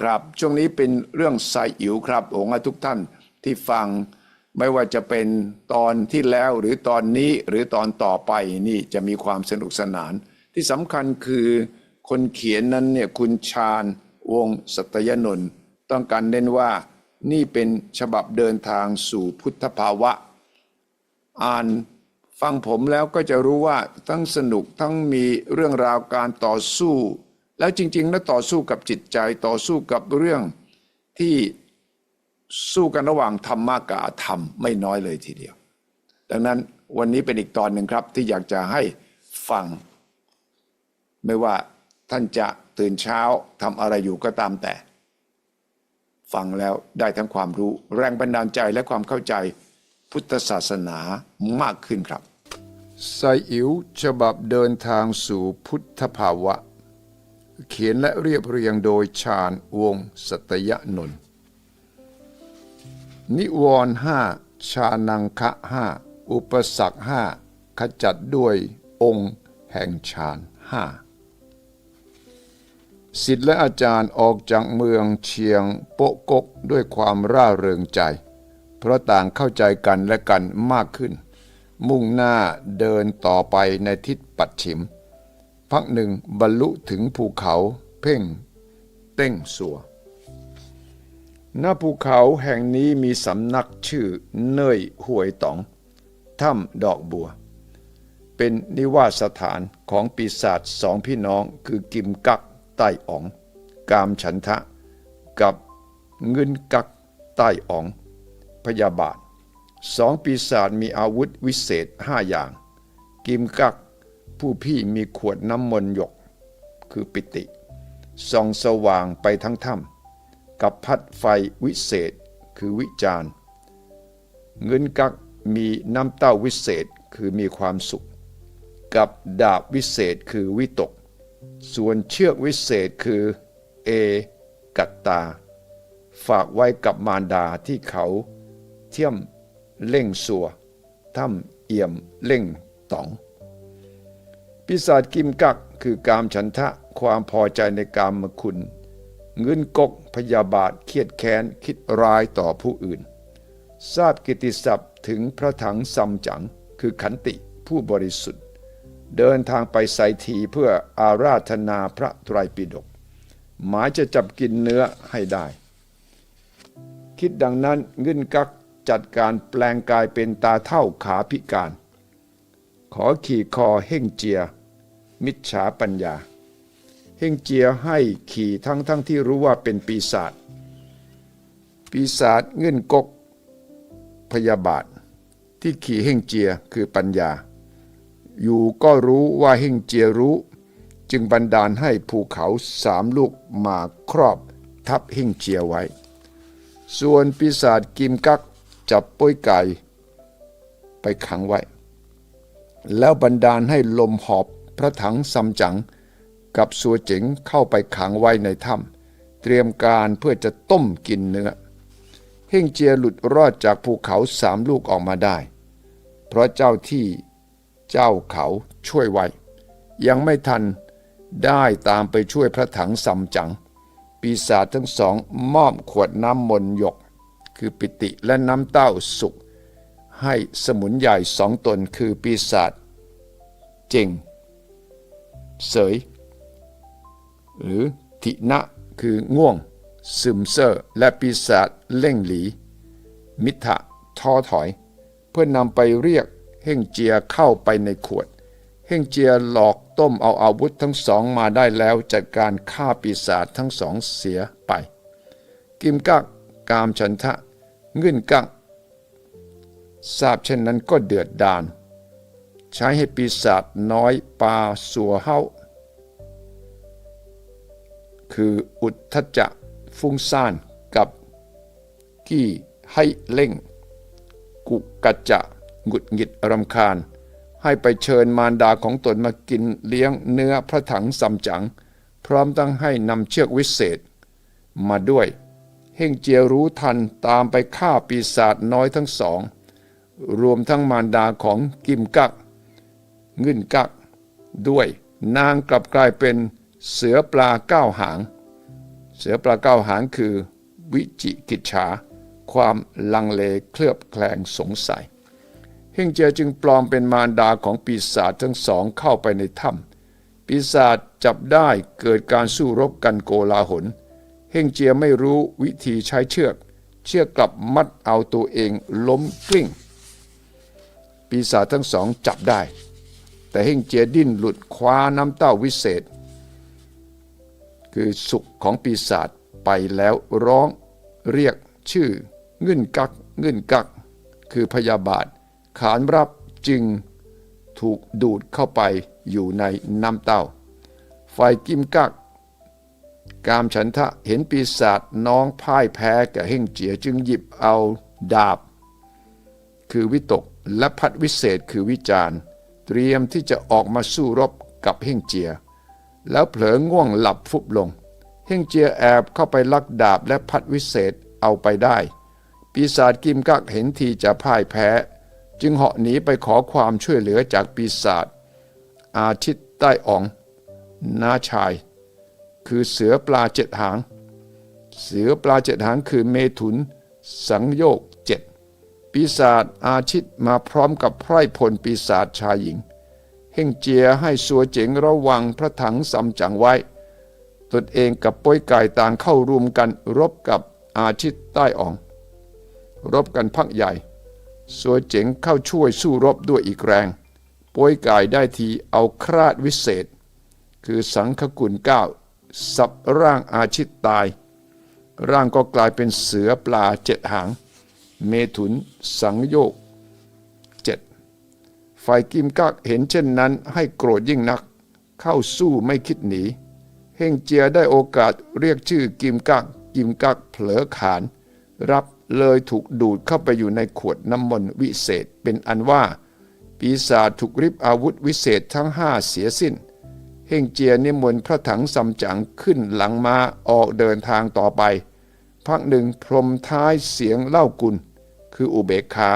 ครับช่วงนี้เป็นเรื่องไซอิ๋วครับหงให้ทุกท่านที่ฟัง ไม่ว่าจะเป็นตอนที่แล้วหรือตอนนี้หรือตอนต่อไปนี่จะมีความสนุกสนาน ที่สำคัญคือคนเขียนนั้นเนี่ยคุณชาญวงศ์สัตยนนท์ต้องการเน้นว่านี่เป็นฉบับเดินทางสู่พุทธภาวะ อ่านฟังผมแล้วก็จะรู้ว่าทั้งสนุกทั้งมีเรื่องราวการต่อสู้ แล้วจริง ๆ แล้วต่อสู้กับจิตใจต่อสู้กับเรื่องที่สู้กันระหว่างธรรมะกับอธรรมไม่น้อยเลยทีเดียว ดังนั้นวันนี้เป็นอีกตอนหนึ่งครับที่อยากจะให้ฟัง ไม่ว่าท่านจะตื่นเช้าทำอะไรอยู่ก็ตามแต่ ฟังแล้วได้ทั้งความรู้แรงบันดาลใจและความเข้าใจพุทธศาสนามากขึ้นครับไซอิ๋วฉบับเดินทางสู่พุทธภาวะ เขียนและเรียบเรียงโดยชาญวงสัตยนนท์นิวรห้าชานังคะห้าอุปสรรคห้าขจัดด้วยองค์แห่งฌานห้าศิษย์และอาจารย์ออกจากเมืองเชียงโปะกกด้วยความร่าเริงใจ เพราะต่างเข้าใจกันและกันมากขึ้น มุ่งหน้าเดินต่อไปในทิศปัดฉิม พักหนึ่งบรรลุถึงภูเขาเพ่งเต้งสัวหน้าภูเขาแห่งนี้มีสำนักชื่อเนยห่วยต๋องถ้ำดอกบัว เป็นนิวาสถานของปีศาจสองพี่น้องคือกิมกักใต้อ๋อง กามฉันทะ กับเงินกักใต้อ๋อง พยาบาทสองปีศาจมีอาวุธวิเศษห้าอย่าง กิมกัก ผู้พี่มีขวดน้ำมนต์หยก คือปิติส่องสว่างไปทั้งถ้ำกับพัดไฟวิเศษคือวิจารณ์เงินกักมีน้ำเต้าวิเศษคือมีความสุข กับดาบวิเศษคือวิตก ส่วนเชือกวิเศษคือเอกัตตา ฝากไว้กับมารดาที่เขา เที่ยมเล่งสัวถ้ำเอี่ยมเล่งต๋อง ปีศาจกิมกักคือกามฉันทะความพอใจในกามคุณ เงินกกพยาบาทเครียดแค้นคิดร้ายต่อผู้อื่น ทราบกิติศัพท์ถึงพระถังซัมจั๋งคือขันติผู้บริสุทธิ์ เดินทางไปไสทีเพื่ออาราธนาพระไตรปิฎกหมายจะจับกินเนื้อให้ได้ คิดดังนั้นเงินกักจัดการแปลงกายเป็นตาเท่าขาพิการ ขอขี่คอเฮ่งเจีย มิจฉาปัญญา เฮ่งเจียให้ขี่ทั้งทั้งที่รู้ว่าเป็นปีศาจปีศาจเงื่อนกกพยาบาท ที่ขี่เฮ่งเจียคือปัญญา อยู่ก็รู้ว่าเฮ่งเจียรู้ จึงบันดาลให้ภูเขาสามลูกมาครอบทับเฮ่งเจียไว้ ส่วนปีศาจกิมกักจับป้อยไก่ไปขังไว้ แล้วบันดาลให้ลมหอบ พระถังซัมจั๋งกับสัวเจ๋งเข้าไปขังไว้ในถ้ำเตรียมการเพื่อจะต้มกินเนื้อเฮ่งเจียหลุดรอดจากภูเขาสามลูกออกมาได้ เพราะเจ้าที่เจ้าเขาช่วยไว้ ยังไม่ทันได้ตามไปช่วยพระถังซัมจั๋งปีศาจทั้งสองมอบขวดน้ำมนหยก คือปิติและน้ำเต้าสุกให้สมุนใหญ่สองตนคือปีศาจเจง เสย หรือทินะคือง่วง ซึมเซอร์และปีศาจเล่งหลี มิทะท้อถอย เพื่อนำไปเรียกเฮ่งเจียเข้าไปในขวด เฮ่งเจียหลอกต้มเอาอาวุธทั้งสองมาได้แล้วจัดการฆ่าปีศาจทั้งสองเสียไป กิมกักกามฉันทะเงื่นกักทราบเช่นนั้นก็เดือดดาล ใช้ให้ปีศาจน้อยปาสัวเฮาคืออุทธจะฟุ้งซ่านกับกี้ให้เล่ง กุกัจจะหงุดหงิดรำคาญ ให้ไปเชิญมารดาของตนมากินเลี้ยงเนื้อพระถังซัมจัง พร้อมตั้งให้นำเชือกวิเศษ มาด้วย เฮ่งเจียรู้ทันตามไปฆ่าปีศาจน้อยทั้งสอง รวมทั้งมารดาของกิมกัก เงินกัก ด้วย นางกลับกลายเป็นเสือปลาเก้าหาง เสือปลาเก้าหางคือ วิจิกิจฉา ความลังเลเคลือบแคลงสงสัยเฮงเจียจึงปลอมเป็นมารดาของปีศาจทั้งสองเข้าไปในถ้ำปีศาจจับได้เกิดการสู้รบกันโกลาหลเฮงเจียไม่รู้วิธีใช้เชือก เชือกกลับมัดเอาตัวเองล้มกลิ้ง ปีศาจทั้งสองจับได้ แต่เฮงเจียดิ้นหลุดคว้าน้ำเต้าวิเศษ คือสุขของปีศาจไปแล้วร้องเรียกชื่อเงื่นกักเงื่นกัก คือพยาบาท ขานรับจึงถูกดูดเข้าไปอยู่ในน้ำเต้าฝ่ายกิมกัก กามฉันทะเห็นปีศาจน้องพ่ายแพ้แก่เฮ่งเจียจึงหยิบเอาดาบ คือวิตกและพัดวิเศษคือวิจารณ์ เตรียมที่จะออกมาสู้รบกับเฮงเจีย แล้วเผลอง่วงหลับฟุบลง เฮงเจียแอบเข้าไปลักดาบและพัดวิเศษเอาไปได้ ปีศาจกิมกักเห็นทีจะพ่ายแพ้ จึงเหาะหนีไปขอความช่วยเหลือจากปีศาจอาทิตย์ใต้อ่องน้าชาย คือเสือปลาเจ็ดหาง เสือปลาเจ็ดหางคือเมถุน สังโยก ปีศาจอาชิตมาพร้อมกับไพร่พลปีศาจชายหญิง เฮ่งเจียให้สัวเจ๋งระวังพระถังสำจังไว้ ตนเองกับป้อยไก่ต่างเข้ารวมกันรบกับอาชิตใต้อ่อง รบกันพักใหญ่ สัวเจ๋งเข้าช่วยสู้รบด้วยอีกแรงป้อยไก่ได้ทีเอาคราดวิเศษ คือสังคกุลเก้าสับร่างอาชิตตาย ร่างก็กลายเป็นเสือปลาเจ็ดหาง เมถุน สังโยกเจ็ดฝ่ายกิมกักเห็นเช่นนั้นให้โกรธยิ่งนัก เข้าสู้ไม่คิดหนี เฮงเจียได้โอกาสเรียกชื่อกิมกักกิมกักเผลอขาน รับเลยถูกดูดเข้าไปอยู่ในขวดน้ำมนต์วิเศษเป็นอันว่า ปีศาจถูกริบอาวุธวิเศษทั้งห้าเสียสิ้น เฮงเจียนิมนต์พระถังซัมจั๋งขึ้นหลังมาออกเดินทางต่อไป พักหนึ่งพรมท้ายเสียงเล่ากุล คืออุเบกขา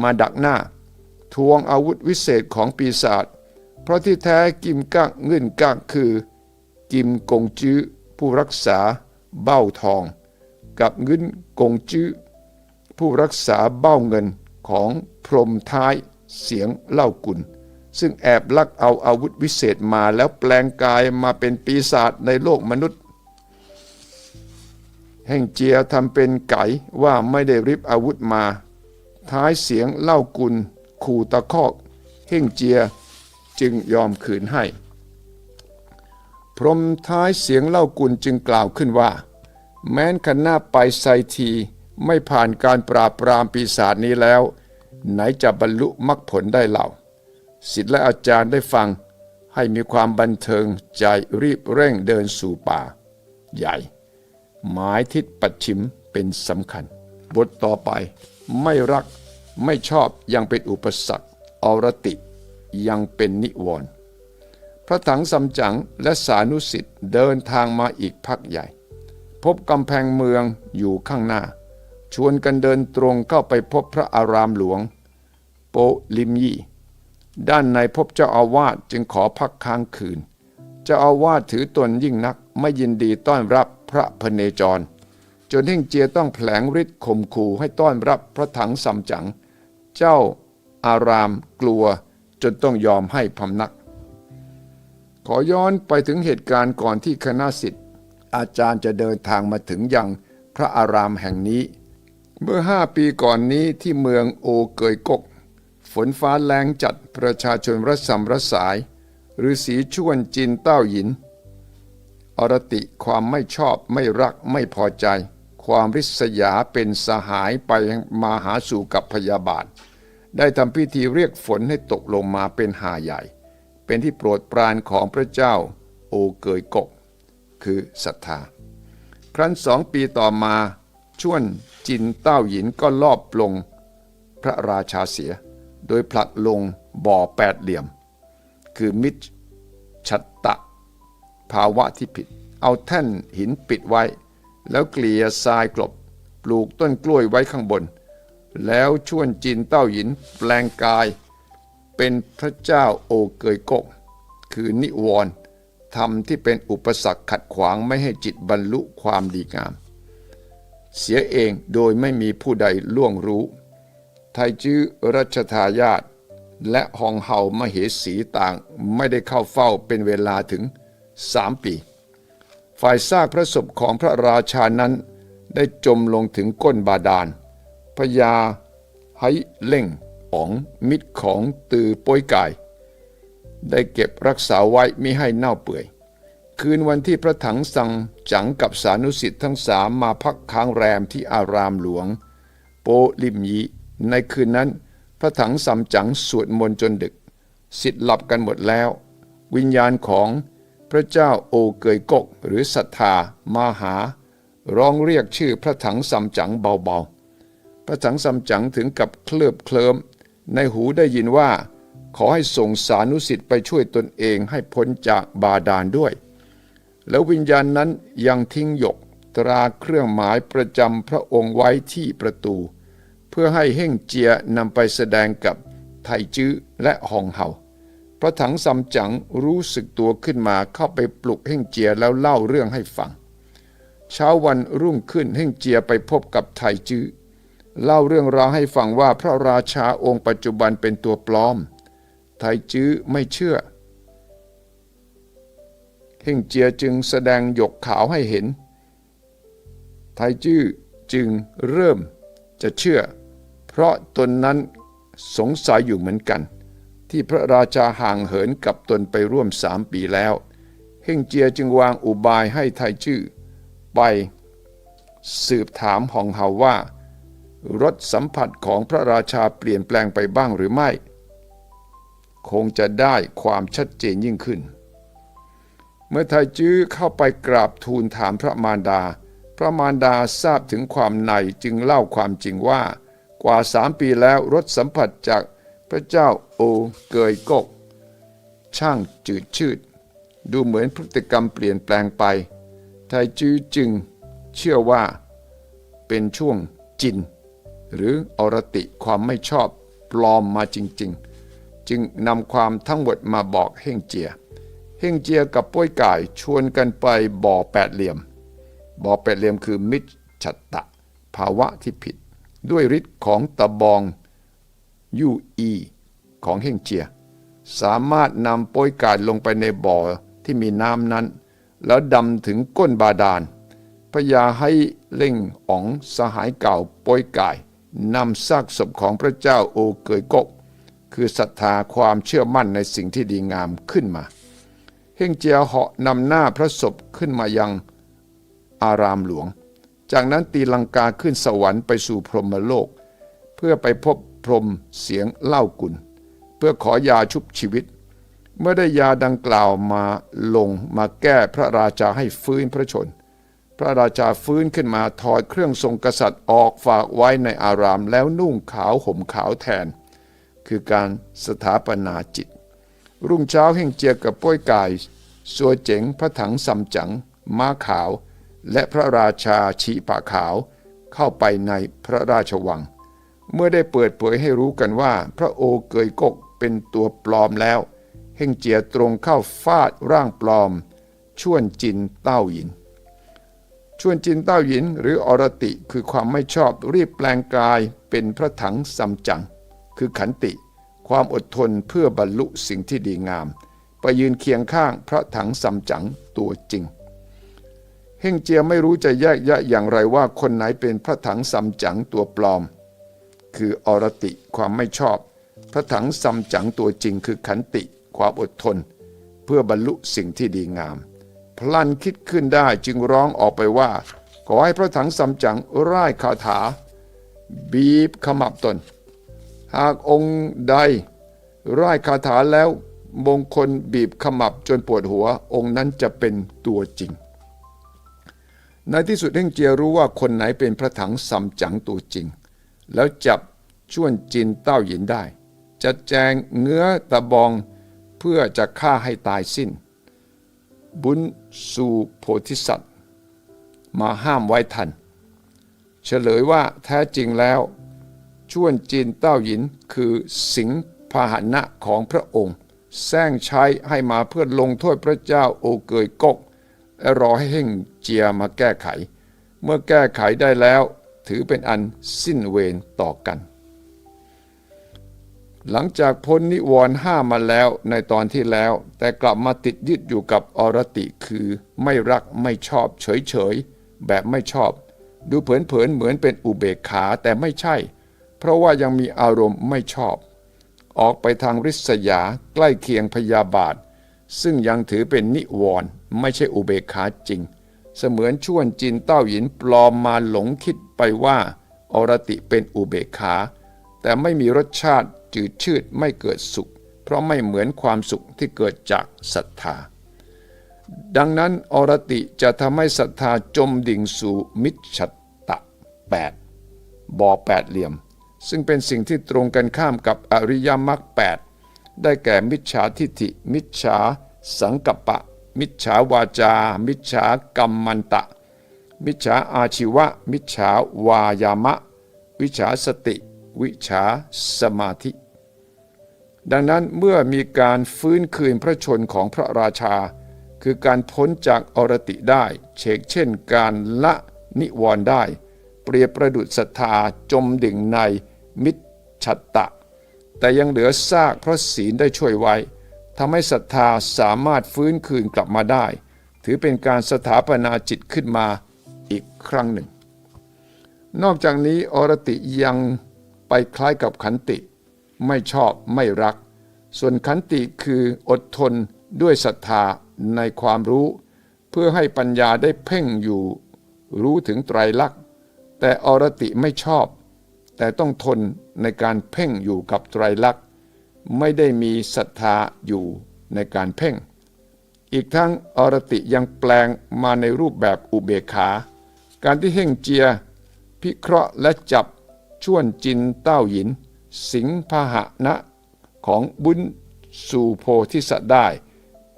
มาดักหน้า ทวงอาวุธวิเศษของปีศาจเพราะที่แท้กิมกักเงื่นกักคือ กิมกงจื้อผู้รักษาเบ้าทอง กับเงินกงจื้อผู้รักษาเบ้าเงินของพรมท้ายเสียงเล่ากุลซึ่งแอบลักเอาอาวุธวิเศษมาแล้วแปลงกายมาเป็นปีศาจในโลกมนุษย์ แห่งเจียทำเป็นไก่ว่าไม่ได้ริบอาวุธมา ท้ายเสียงเล่ากุลขู่ตะคอกเฮ่งเจียจึงยอมคืนให้ พรหมท้ายเสียงเล่ากุลจึงกล่าวขึ้นว่า แม้นขันหน้าไปไซทีไม่ผ่านการปราบปรามปีศาจนี้แล้ว ไหนจะบรรลุมรรคผลได้เล่าศิษย์และอาจารย์ได้ฟังให้มีความบันเทิงใจรีบเร่งเดินสู่ป่า ใหญ่ หมายทิศปัดชิมเป็นสำคัญ บทต่อไป ไม่รักไม่ชอบยังเป็นอุปสรรคอรติยังเป็นนิวรณ์พระถังสำจังและสานุสิทธิ์เดินทางมาอีกพักใหญ่ พบกำแพงเมืองอยู่ข้างหน้า ชวนกันเดินตรงเข้าไปพบพระอารามหลวง โปลิมยีด้านในพบเจ้าอาวาสจึงขอพักค้างคืน เจ้าอาวาสถือตนยิ่งนักไม่ยินดีต้อนรับ พระพเนจร จนเฮงเจียต้องแผลงฤทธิ์ข่มขู่ให้ต้อนรับพระถังสัมจั๋งเจ้าอารามกลัวจนต้องยอมให้พำนัก ขอย้อนไปถึงเหตุการณ์ก่อนที่คณะสิทธิ์อาจารย์จะเดินทางมาถึงยังพระอารามแห่งนี้ เมื่อห้าปีก่อนนี้ที่เมืองโอเกยกก ฝนฟ้าแรงจัดประชาชนระสำรสายฤาษีชวนจินเต้าหยิน อรติความไม่ชอบไม่รักไม่พอใจ ความริษยาเป็นสหายไปมาหาสู่กับพยาบาท ได้ทำพิธีเรียกฝนให้ตกลงมาเป็นหาใหญ่ เป็นที่โปรดปรานของพระเจ้า โอเกยกก คือศรัทธา ครั้นสองปีต่อมาช่วนจินเต้าหยินก็ลอบลงพระราชาเสีย โดยผลักลงบ่อแปดเหลี่ยม คือมิจฉัตตะ ภาวะที่ผิด เอาแท่นหินปิดไว้ แล้วเกลี่ยทรายกลบ ปลูกต้นกล้วยไว้ข้างบน แล้วชวนจินเต้าหยินแปลงกาย เป็นพระเจ้าโอเกยกก คือนิวรณ์ธรรมที่เป็นอุปสรรคขัดขวางไม่ให้จิตบรรลุความดีงาม เสียเองโดยไม่มีผู้ใดล่วงรู้ ไทจื้อรัชทายาทและฮองเฮามเหสีต่างไม่ได้เข้าเฝ้าเป็นเวลาถึง สามปี ฝ่ายซากพระศพของพระราชานั้นได้จมลงถึงก้นบาดาลพญาไหเล่งอ๋องมิตรของตือป้ยกาย ได้เก็บรักษาไว้มิให้เน่าเปื่อย คืนวันที่พระถังสังจังกับสานุสิทธิ์ทั้งสามมาพักค้างแรมที่อารามหลวง โปลิมยีในคืนนั้นพระถังสัมจังสวดมนต์จนดึก สิทธิ์หลับกันหมดแล้ว วิญญาณของ พระเจ้าโอเกยกกหรือศรัทธามาหา ร้องเรียกชื่อพระถังสัมจั๋งเบาๆ พระถังสัมจั๋งถึงกับเคลือบเคลิมในหูได้ยินว่า ขอให้ส่งสานุสิทธิ์ไปช่วยตนเองให้พ้นจากบาดาลด้วย แล้ววิญญาณนั้นยังทิ้งหยกตราเครื่องหมายประจำพระองค์ไว้ที่ประตู เพื่อให้เฮ่งเจียนำไปแสดงกับไทจื้อและหองเฮา พระถังซัมจั๋งรู้สึกตัวขึ้นมาเข้าไปปลุกเฮ่งเจียแล้วเล่าเรื่องให้ฟัง เช้าวันรุ่งขึ้นเฮ่งเจียไปพบกับไทจื้อเล่าเรื่องราวให้ฟังว่าพระราชาองค์ปัจจุบันเป็นตัวปลอม ไทจื้อไม่เชื่อเฮ่งเจียจึงแสดงหยกขาวให้เห็น ไทจื้อจึงเริ่มจะเชื่อ เพราะตนนั้นสงสัยอยู่เหมือนกัน ที่พระราชาห่างเหินกับตนไปร่วมสามปีแล้ว เฮงเจียจึงวางอุบายให้ไทจื้อไปสืบถามหองเฮาว่ารสสัมผัสของพระราชาเปลี่ยนแปลงไปบ้างหรือไม่ คงจะได้ความชัดเจนยิ่งขึ้น เมื่อไทจื้อเข้าไปกราบทูลถามพระมารดา พระมารดาทราบถึงความในจึงเล่าความจริงว่า กว่าสามปีแล้วรสสัมผัสจาก พระเจ้าโอเกยกก ช่างจืดชืด ดูเหมือนพฤติกรรมเปลี่ยนแปลงไป ไทจื้อจึงเชื่อว่าเป็นช่วงจิน หรืออรติความไม่ชอบปลอมมาจริง ๆ จึงนำความทั้งหมดมาบอกเฮ่งเจีย เฮ่งเจียกับป้วยก่ายชวนกันไปบ่อแปดเหลี่ยม บ่อแปดเหลี่ยมคือมิจฉัตตะ ภาวะที่ผิด ด้วยฤทธิ์ของตะบอง ยูอีของเฮ่งเจีย สามารถนำป้วยกายลงไปในบ่อที่มีน้ำนั้น แล้วดำถึงก้นบาดาลพญาให้เล่งอ๋องสหายเก่าป้วยกายนำซากศพของพระเจ้าโอเกยกก คือศรัทธาความเชื่อมั่นในสิ่งที่ดีงามขึ้นมา เฮงเจียเหาะนำหน้าพระศพขึ้นมายังอารามหลวง จากนั้นตีลังกาขึ้นสวรรค์ไปสู่พรหมโลก เพื่อไปพบ พรมเสียงเล่ากุลเพื่อขอยาชุบชีวิต เมื่อได้ยาดังกล่าวมาลงมาแก้พระราชาให้ฟื้นพระชน พระราชาฟื้นขึ้นมาถอดเครื่องทรงกษัตริย์ออกฝากไว้ในอารามแล้วนุ่งขาวห่มขาวแทน คือการสถาปนาจิต รุ่งเช้าเฮงเจียกับป้วยกายสัวเจ๋งพระถังซัมจั๋งม้าขาว และพระราชาชีปะขาวเข้าไปในพระราชวัง เมื่อได้เปิดเผยให้รู้กันว่า พระโอเกยกกเป็นตัวปลอมแล้ว เฮงเจียตรงเข้าฟาดร่างปลอม ชวนจินเต้าหยิน ชวนจินเต้าหยินหรืออรติคือความไม่ชอบรีบแปลงกายเป็นพระถังซัมจั๋งคือขันติ ความอดทนเพื่อบรรลุสิ่งที่ดีงาม ไปยืนเคียงข้างพระถังซัมจั๋งตัวจริงเฮงเจียไม่รู้จะแยกแยะอย่างไรว่าคนไหนเป็นพระถังซัมจั๋งตัวปลอม คืออรติความไม่ชอบ พระถังซัมจั๋งตัวจริงคือขันติความอดทน เพื่อบรรลุสิ่งที่ดีงาม พลันคิดขึ้นได้จึงร้องออกไปว่า ขอให้พระถังซัมจั๋งร่ายคาถา บีบขมับตน หากองค์ใดร่ายคาถาแล้วมงคลบีบขมับจนปวดหัวองค์นั้นจะเป็นตัวจริง ในที่สุดเฮงเจียรู้ว่าคนไหนเป็นพระถังซัมจั๋งตัวจริง แล้วจับชวนจินเต้าหยินได้จัดแจงเงื้อตะบองเพื่อจะฆ่าให้ตายสิ้น บุญสู่โพธิสัตว์ มาห้ามไว้ทัน เฉลยว่าแท้จริงแล้วชวนจีนเต้าหยินคือสิงห์พาหนะของพระองค์แซงใช้ให้มาเพื่อลงโทษพระเจ้าโอเกยกกและรอให้เฮ่งเจียมาแก้ไข เมื่อแก้ไขได้แล้ว ถือเป็นอันสิ้นเวรต่อกัน หลังจากพ้นนิวรณ์ห้ามาแล้วในตอนที่แล้ว แต่กลับมาติดยึดอยู่กับอรติคือไม่รักไม่ชอบเฉยเฉยๆแบบไม่ชอบ ดูเผินๆเหมือนเป็นอุเบกขาแต่ไม่ใช่ เพราะว่ายังมีอารมณ์ไม่ชอบ ออกไปทางริษยาใกล้เคียงพยาบาท ซึ่งยังถือเป็นนิวรณ์ไม่ใช่อุเบกขาจริง เสมือนชวนจินเต้าหยินปลอมมาหลงคิดไปว่าอรติเป็นอุเบกขา แต่ไม่มีรสชาติจืดชืดไม่เกิดสุข เพราะไม่เหมือนความสุขที่เกิดจากศรัทธา ดังนั้นอรติจะทำให้ศรัทธาจมดิ่งสู่มิจฉตตะแปดบ่อแปดเหลี่ยม ซึ่งเป็นสิ่งที่ตรงกันข้ามกับอริยมรรคแปดได้แก่มิจฉาทิฏฐิ มิจฉาสังกัปปะ มิจฉาวาจา มิจฉากรรมมันตะ มิจฉาอาชีวะ มิจฉาวายามะ วิชาสติ วิชาสมาธิ ดังนั้นเมื่อมีการฟื้นคืนพระชนของพระราชา คือการพ้นจากอรติได้ เชกเช่นการละนิวรณ์ได้ เปรียบประดุษศรัทธาจมดิ่งในมิจฉัตตะ แต่ยังเหลือซากเพราะศีลได้ช่วยไว้ ทำให้ศรัทธาสามารถฟื้นคืนกลับมาได้ ถือเป็นการสถาปนาจิตขึ้นมาอีกครั้งหนึ่ง นอกจากนี้อรติยังไปคล้ายกับขันติ ไม่ชอบไม่รัก ส่วนขันติคืออดทนด้วยศรัทธาในความรู้ เพื่อให้ปัญญาได้เพ่งอยู่รู้ถึงไตรลักษณ์ แต่อรติไม่ชอบ แต่ต้องทนในการเพ่งอยู่กับไตรลักษณ์ ไม่ได้มีศรัทธาอยู่ในการเพ่ง อีกทั้งอรติยังแปลงมาในรูปแบบอุเบกขา การที่เฮ่งเจีย พิเคราะห์และจับช่วนจินเต้าหยิน สิงพาหนะของบุญสู่โพธิสัตว์ได้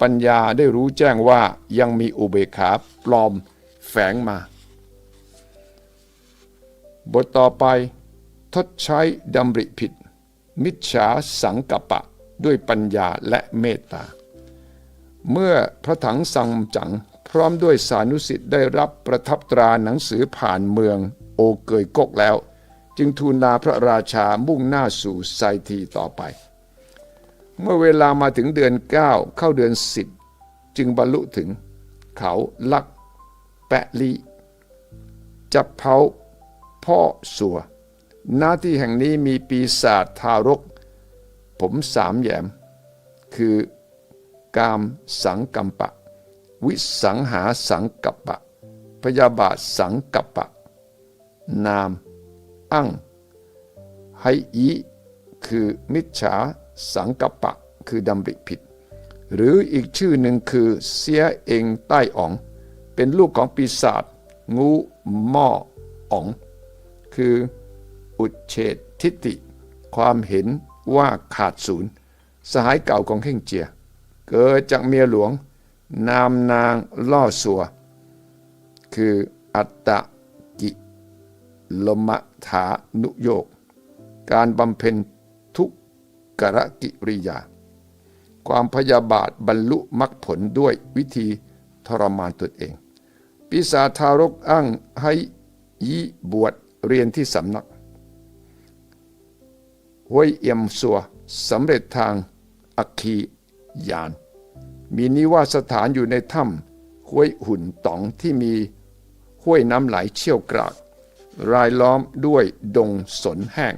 ปัญญาได้รู้แจ้งว่ายังมีอุเบกขาปลอมแฝงมา บทต่อไปทดใช้ดำริผิด มิจฉาสังกปะด้วยปัญญาและเมตตา เมื่อพระถังซังจังพร้อมด้วยสานุสิทธิ์ได้รับประทับตราหนังสือผ่านเมืองโอเกยกกแล้ว จึงทูลลาพระราชามุ่งหน้าสู่ไซทีต่อไป เมื่อเวลามาถึงเดือน 9 เข้าเดือนสิบจึงบรรลุถึง เขาลัก แปะลีจับเผาพ่อสัว หน้าที่แห่งนี้มีปีศาจทารก ผมสามแยม คือกามสังกัมปะ วิสังหาสังกัปปะ พยาบาทสังกัปปะ นาม อั้งไฮอีคือมิจฉาสังกัปปะ คือดำริผิด หรืออีกชื่อหนึ่งคือเสียเองใต้อ๋อง เป็นลูกของปีศาจงูหม้ออ๋อง คือ อุดเฉดทิฏฐิความเห็นว่าขาดศูนย์ สหายเก่าของเข่งเจีย เกิดจากเมียหลวง นามนางล่อสัว คืออัตตะกิลมะถานุโยก การบำเพ็ญทุกกรกิริยา ความพยาบาทบรรลุมรรคผลด้วยวิธีทรมานตนเองปีศาทารกอ้างให้ยีบวชเรียนที่สำนัก ห้วยเอี่ยมสัวสำเร็จทางอัคคียาน มีนิวาสถานอยู่ในถ้ำห้วยหุ่นต๋องที่มีห้วยน้ำไหลเชี่ยวกราก รายล้อมด้วยดงสนแห้ง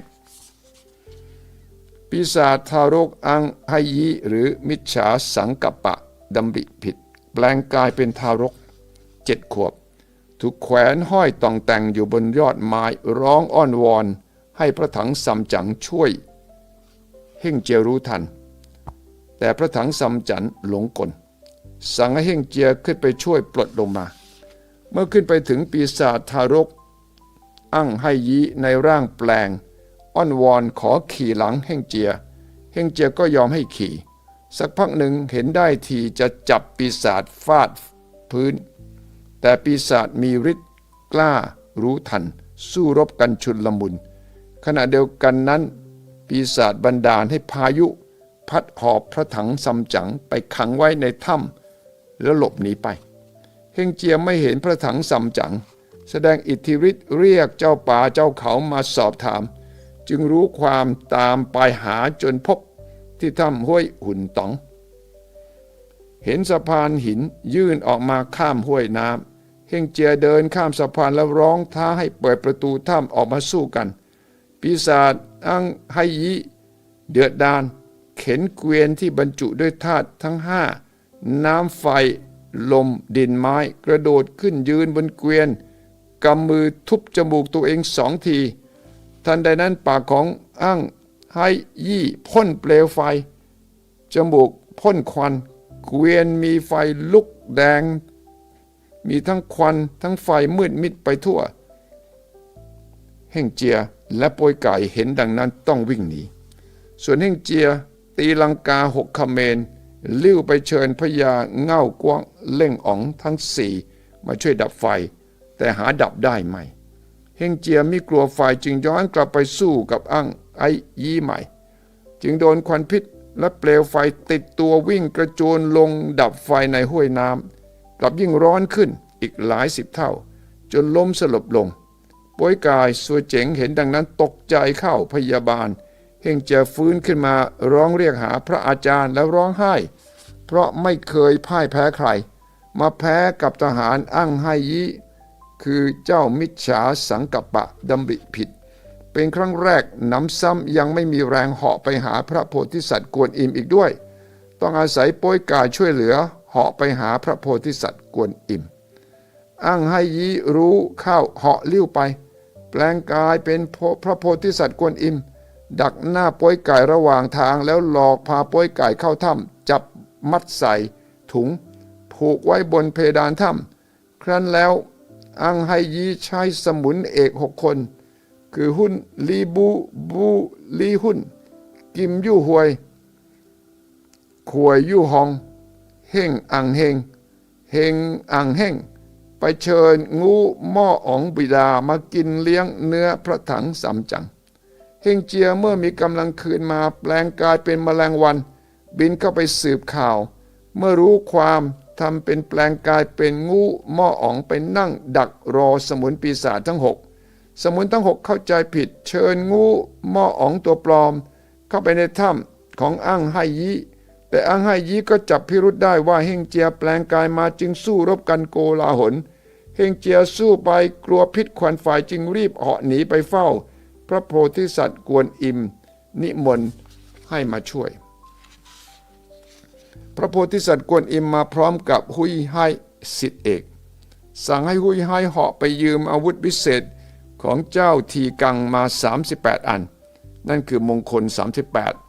ปีศาจทารกอังไฮยีหรือมิจฉาสังกปปะดำริผิด แปลงกายเป็นทารกเจ็ดขวบ ถูกแขวนห้อยต่องแต่งอยู่บนยอดไม้ร้องอ้อนวอน ให้พระถังซัมจั๋งช่วยเฮ่งเจียรู้ทัน แต่พระถังซัมจั๋นหลงกล สั่งให้เฮ่งเจียขึ้นไปช่วยปลดลงมา เมื่อขึ้นไปถึงปีศาจทารก อั้งให้ยีในร่างแปลง อ้อนวอนขอขี่หลังเฮ่งเจีย เฮ่งเจียก็ยอมให้ขี่ สักพักหนึ่งเห็นได้ทีจะจับปีศาจฟาดพื้น แต่ปีศาจมีฤทธิ์กล้ารู้ทัน สู้รบกันชุนลมุน ขณะเดียวกันนั้น ปีศาจบันดาลให้พายุ พัดหอบพระถังซัมจั๋งไปขังไว้ในถ้ำแล้วหลบหนีไป เฮงเจียไม่เห็นพระถังซัมจั๋งแสดงอิทธิฤทธิ์เรียกเจ้าป่าเจ้าเขามาสอบถาม จึงรู้ความตามไปหาจนพบที่ถ้ำห้วยหุ่นตอง เห็นสะพานหินยื่นออกมาข้ามห้วยน้ำเฮงเจียเดินข้ามสะพานแล้วร้องท้าให้เปิดประตูถ้ำออกมาสู้กัน ปีศาจอังไฮยีเดือดดาน เข็นเกวียนที่บรรจุด้วยธาตุทั้งห้าน้ำไฟ ลมดินไม้ กระโดดขึ้นยืนบนเกวียนกำมือทุบจมูกตัวเองสองที ทันใดนั้นปากของอั้งไฮยี่พ่นเปลวไฟ จมูกพ่นควัน เกวียนมีไฟลุกแดง มีทั้งควันทั้งไฟมืดมิดไปทั่ว เฮ่งเจีย และโปยไก่เห็นดังนั้นต้องวิ่งหนี ส่วนเฮงเจียตีลังกาหกคเมนลิ้วไปเชิญพญาเง่ากวางเล่งอ๋องทั้งสี่มาช่วยดับไฟ แต่หาดับได้ไม่เฮงเจียม่กลัวไฟจึงย้อนกลับไปสู้กับอั้งไอยี่ใหม่ จึงโดนควันพิษและเปลวไฟติดตัววิ่งกระโจนลงดับไฟในห้วยน้ำกลับยิ่งร้อนขึ้นอีกหลายสิบเท่า จนล้มสลบลง ป่วยกายสัวเจ๋งเห็นดังนั้นตกใจเข้าพยาบาลเฮงเจียฟื้นขึ้นมาร้องเรียกหาพระอาจารย์แล้วร้องไห้ เพราะไม่เคยพ่ายแพ้ใคร มาแพ้กับทหารอั้งไฮยีคือเจ้ามิจฉาสังกัปปะดำริผิด เป็นครั้งแรกน้ำซ้ำยังไม่มีแรงเหาะไปหาพระโพธิสัตว์กวนอิมอีกด้วย ต้องอาศัยป้ยกายช่วยเหลือเหาะไปหาพระโพธิสัตว์กวนอิมอั้งไฮยีรู้เข้าเหาะลิ้วไป แปลงกายเป็นพระโพธิสัตว์กวนอิม ดักหน้าป้ยไก่ระหว่างทางแล้วหลอกพาป้ยไก่เข้าถ้ำจับมัดใส่ถุง ผูกไว้บนเพดานถ้ำครั้นแล้วอังไฮยีใช้สมุนเอกหกคน คือหุ้นลีบูบูลีหุ้น กิมยู่หวยขวยยู่หอง เฮงอังเฮงเฮงอังเฮง ไปเชิญงูหม้ออ๋องบิดามากินเลี้ยงเนื้อพระถังสามจังเฮงเจียเมื่อมีกำลังคืนมาแปลงกายเป็นแมลงวัน บินเข้าไปสืบข่าว เมื่อรู้ความทำเป็นแปลงกายเป็นงูหม้ออ๋องไปนั่งดักรอสมุนปีศาจทั้งหกสมุนทั้งหกเข้าใจผิด เชิญงูหม้ออ๋องตัวปลอม เข้าไปในถ้ำของอั้งไฮยี แต่อังไฮยีก็จับพิรุษได้ว่าเฮงเจียแปลงกายมาจึงสู้รบกันโกลาหลเฮงเจียสู้ไปกลัวพิษควันไฟจึงรีบเหาะหนีไปเฝ้า พระโพธิสัตว์กวนอิม นิมนต์ให้มาช่วย พระโพธิสัตว์กวนอิมมาพร้อมกับหุยไฮสิทธิเอก สั่งให้หุยไฮเหาะไปยืมอาวุธพิเศษของเจ้าทีกังมา 38 อัน นั่นคือมงคล 38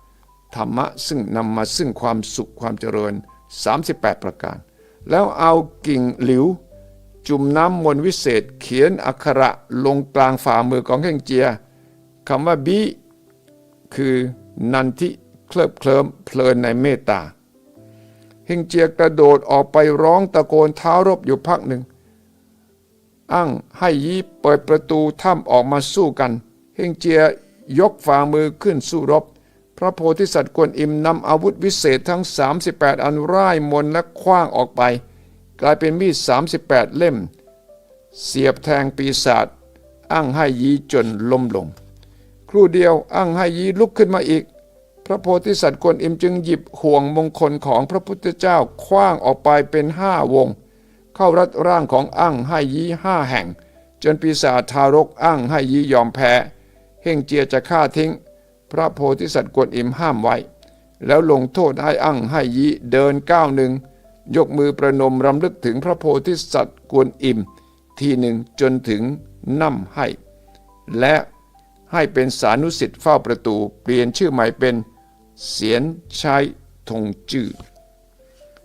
ธรรมะซึ่งนำมาซึ่งความสุขความเจริญ 38 ประการ แล้วเอากิ่งหลิว จุ่มน้ำมนต์วิเศษ เขียนอักขระลงกลางฝ่ามือของเฮงเจียคำว่าบีคือนันทิเคลิบเคลิ้มเพลินในเมตตาเฮงเจียกระโดดออกไปร้องตะโกนเท้ารบอยู่พักหนึ่งอั้งให้ยีเปิดประตูถ้ำออกมาสู้กัน เฮงเจียยกฝ่ามือขึ้นสู้รบ พระโพธิสัตว์กวนอิมนำอาวุธวิเศษทั้ง 38 อันร่ายมนและคว้างออกไป กลายเป็นมีด 38 เล่ม เสียบแทงปีศาจอั้งให้ยีจนล้มลง ครู่เดียวอั้งให้ยีลุกขึ้นมาอีก พระโพธิสัตว์กวนอิมจึงหยิบห่วงมงคลของพระพุทธเจ้าคว้างออกไปเป็นห้าวง เข้ารัดร่างของอั้งให้ยีห้าแห่ง จนปีศาจทารกอั้งให้ยียอมแพ้เฮงเจียจะฆ่าทิ้ง พระโพธิสัตว์กวนอิมห้ามไว้ แล้วลงโทษให้อั้งให้ยีเดินก้าวหนึ่ง ยกมือประนมรำลึกถึงพระโพธิสัตว์กวนอิม ทีหนึ่งจนถึงน้ำให้ และให้เป็นสานุสิทธิ์เฝ้าประตู เปลี่ยนชื่อใหม่เป็นเสียนชัยธงจื้อ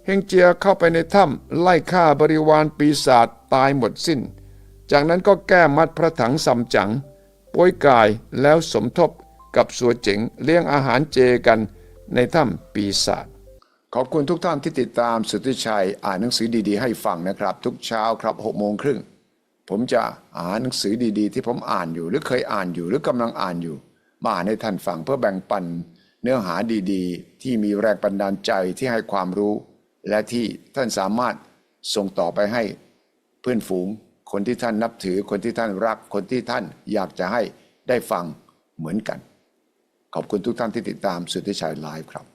เฮงเจียเข้าไปในถ้ำไล่ฆ่าบริวารปีศาจตายหมดสิ้น จากนั้นก็แก้มัดพระถังสำจังป่วยกายแล้วสมทบ กับสัวเจ๋งเลี้ยงอาหารเจกันในถ้ำปีศาจขอบคุณทุกท่านที่ติดตามสุทธิชัยอ่านหนังสือดีๆ ให้ฟังนะครับ ทุกเช้าครับหกโมงครึ่งผมจะอ่านหนังสือดีๆ ที่ผมอ่านอยู่ หรือเคยอ่านอยู่หรือกำลังอ่านอยู่ มาให้ท่านฟังเพื่อแบ่งปันเนื้อหาดีๆ ที่มีแรงบันดาลใจที่ให้ความรู้ และที่ท่านสามารถส่งต่อไปให้เพื่อนฝูง คนที่ท่านนับถือคนที่ท่านรักคนที่ท่านอยากจะให้ได้ฟังเหมือนกัน ขอบคุณทุกท่านที่ติดตามสุทธิชัยไลฟ์ครับ